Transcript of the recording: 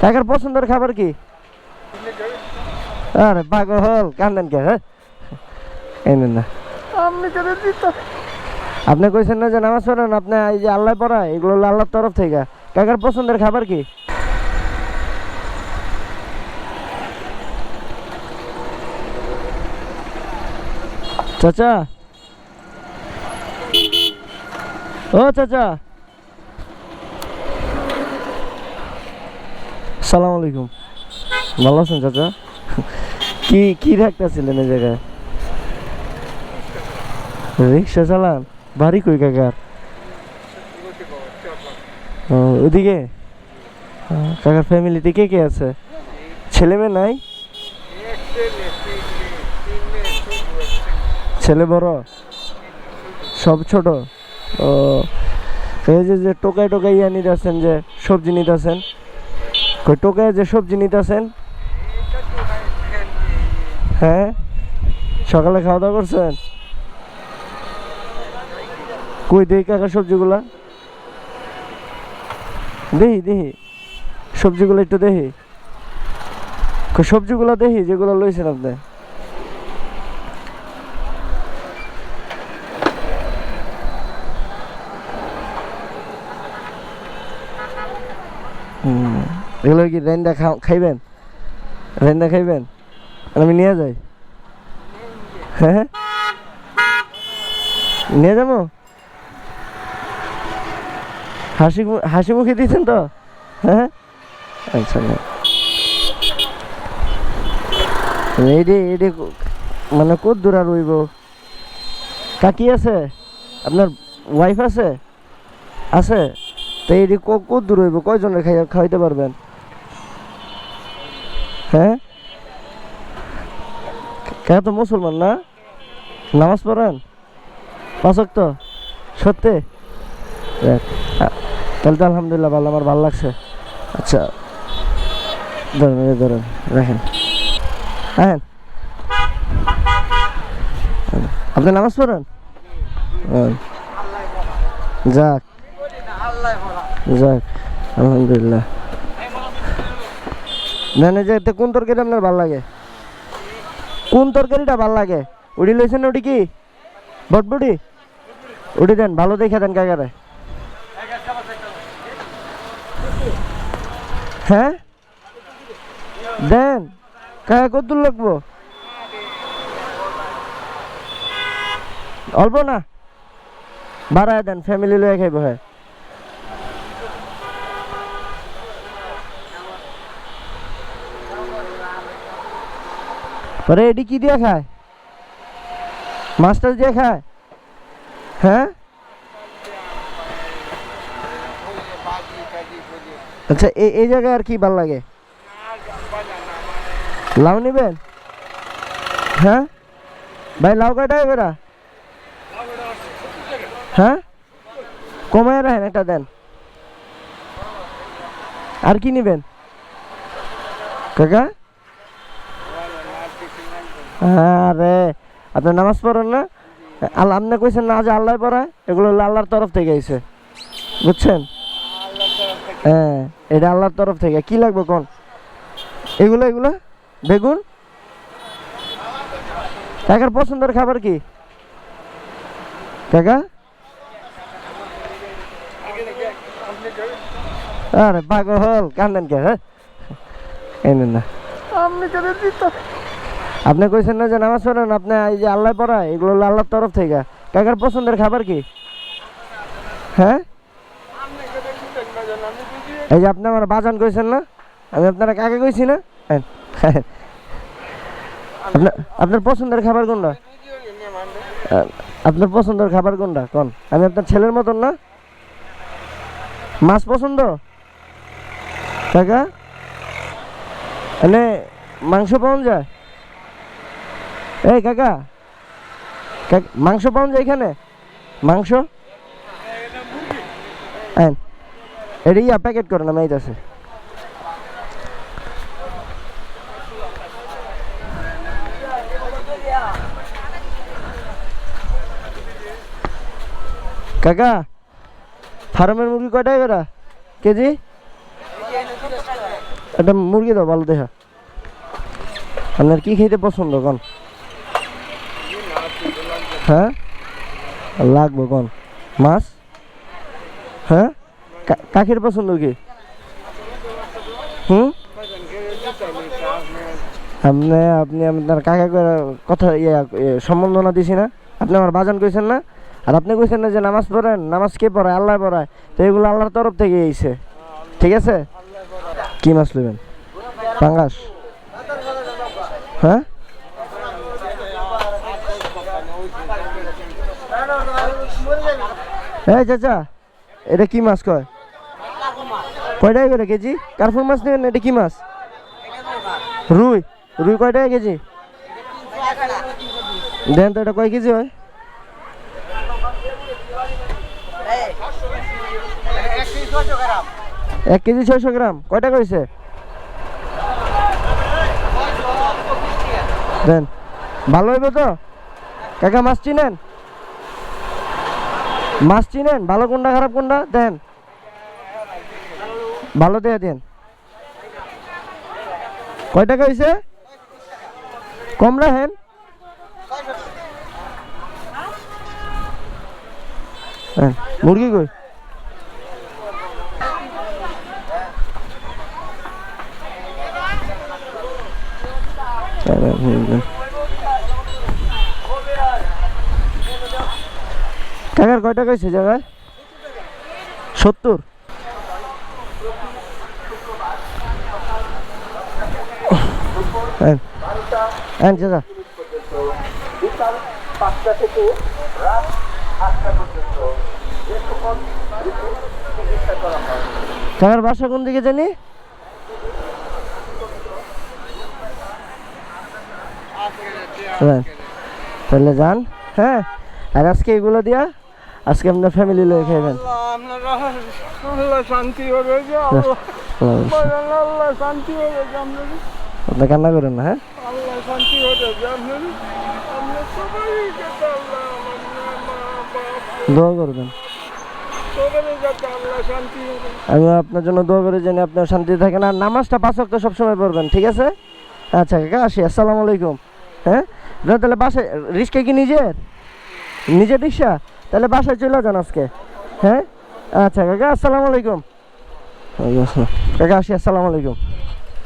কাকার পছন্দের খাবার কি? আরে পাগল কান্দেন কে হ্যাঁ? না। আপনি কইছেন না যে নামাজ পড়েন আপনি এই যে আল্লাহ পড়া এগুলো আল্লাহর তরফ থেকে। কাকার পছন্দের খাবার কি? চাচা? ও চাচা সালাম আলাইকুম। ভালো আছেন চাচা? কি কি রাখতেছিলেন এই জায়গায়? রিক্সা চালান? বাড়ি কই কাকার? ওদিকে কাকার ফ্যামিলিতে কে কে আছে? ছেলে মেয়ে নাই? ছেলে বড়? সব ছোট? ও, এই যে টোকায় টোকাই ইয়া নিতেছেন, যে সবজি নিতেছেন কই টোকায় যে সবজি নিতেছেন? হ্যাঁ? সকালে খাওয়া দাওয়া করছেন? কই দেখি কাকা সবজিগুলা। দেখি দেখি। সবজিগুলো একটু কই সবজিগুলো দেখি যেগুলো লইছেন আপনি। হুম, এগুলো কি রেন্দা খাইবেন? রেন্দা খাইবেন? আমি নিয়ে যাই। হ্যাঁ নিয়ে যাব? হাসি হাসি মুখে দিয়েছেন তো? হ্যাঁ আচ্ছা না এইডি এইডি মানে কত দূর আর রইব? কাকি আছে? আপনার ওয়াইফ আছে? আছে? তো এইডি ক- কত দূর রইব? কয়জনের খাই খাওয়াইতে পারবেন? হ্যাঁ? কে তো মুসলমান না? নামাজ পড়েন? পাঁচক তো সত্যি? তাহলে তো আলহামদুলিল্লাহ ভালো আমার ভালো লাগছে। আচ্ছা ধরেন ধরেন রাখেন। হ্যাঁ আপনি নামাজ পড়েন? ও, যাক যাক আলহামদুলিল্লাহ। না না, যে এতে কোন তরকারি আপনার ভালো লাগে? কোন তরকারিটা ভালো লাগে? উড়ি লইছেন ওটি কি? বটবুটি? উঠে দেন, ভালো দেখে দেন কাকারে। হ্যাঁ? দেন, কাকা কত লাগবো? অল্প না? বাড়ায় দেন ফ্যামিলি লয়ে খাইব হ্যাঁ। পরে এটি কি দিয়ে খায় মাস্টার দিয়ে খায় হ্যাঁ আচ্ছা এই এই জায়গায় আর কি ভালো লাগে লাউ নিবেন হ্যাঁ ভাই লাউ কাটায় বেড়া হ্যাঁ কমায় রাখেন একটা দেন আর কি নিবেন কাকা আরে আপনি নামাজ পড়েন না? আল্লাহ, আপনি কইছেন না যে আল্লাহ পড়ায়? এগুলো হলো আল্লাহর তরফ থেকে আইছে। বুঝছেন? হ্যাঁ এটা আল্লাহর তরফ থেকে। কি লাগবে কোন? এগুলো এগুলো? বেগুন? কাকার পছন্দের খাবার কি? কাকা? আরে পাগল, কান্দেন কে হ্যাঁ? না। আপনি কইছেন না যে নামাজ পড়েন? আপনি এই যে আল্লাহ পড়া এগুলো হলো আল্লাহর তরফ থেকে। কাকার পছন্দের খাবার কি? হ্যাঁ? এই যে আপনি আমার বাজান কইছেন না? আমি আপনারা কাকে কইছি না? হ্যাঁ, আপনার পছন্দের খাবার কোনটা? আপনার পছন্দের খাবার কোনটা? কোন? আমি আপনার ছেলের মতন না? মাছ পছন্দ? কাকা? মানে মাংস পাওয়া যায়? এই কাকা মাংস পাওয়া যায় এখানে? মাংস? এটা ইয়া প্যাকেট করে না মেয়ে আছে। কাকা, ফার্মের মুরগি কয়টাই বেড়া? কেজি? একটা মুরগি দাও, ভালো দেখা। আপনার কি খেতে পছন্দ, কোন? হ্যাঁ? লাগবে কোন? মাছ? হ্যাঁ? কাকের পছন্দ কি? হুম? আপনি আপনি আপনার কাকা কথা ইয়া ইয়ে, সম্বর্ধনা দিছি না। আপনি আমার বাজান কইছেন না? আর আপনি কইছেন না যে নামাজ পড়েন? নামাজ কে পড়ায়? আল্লাহ পড়ায়। তো এগুলো আল্লাহর তরফ থেকে এইছে ঠিক আছে? কি মাছ নেবেন পাঙ্গাস? হ্যাঁ? এই চাচা, এটা কি মাছ কয়? কয় টাকা করে কেজি? কার্পুর মাছ নেবেন? এটা কি মাছ? রুই। রুই কয় টাকা কেজি? দেন তো, এটা কয় কেজি হয়? এক কেজি ছয়শো গ্রাম। কয় টাকা দেন। ভালো হইবে তো? কাকা, মাছ চিনেন? মাছ চিনেন? ভালো কোনটা খারাপ কোনটা? দেন। ভালো দেয়া দেন। কয় টাকা হয়েছে কম রাখেন। হ্যাঁ, মুরগি কই? কাকার কয় টাকা হয়েছে জায়গায়? সত্তর। কাকার বাসা কোন দিকে জানি? তাহলে যান হ্যাঁ? আর আজকে এগুলো দিয়া আজকে আপনার ফ্যামিলি লয়ে খাইবেন শান্তি হবে শান্তি হবে আপনি কান্না করেন না হ্যাঁ? আল্লাহ শান্তি দোয়া করবেন। আমি আপনার জন্য দোয়া করি যেন আপনার শান্তি থাকেন আর নামাজটা পাঁচ ওয়াক্ত সবসময় পড়বেন ঠিক আছে? আচ্ছা কাকা আসি। আসসালামু আলাইকুম। হ্যাঁ? তাহলে বাসায় রিক্সা কি নিজের? নিজের রিক্সা? তাহলে বাসায় চলে যান আজকে। হ্যাঁ? আচ্ছা কাকা আসসালামু আলাইকুম। কাকা আসি আসসালামু আলাইকুম।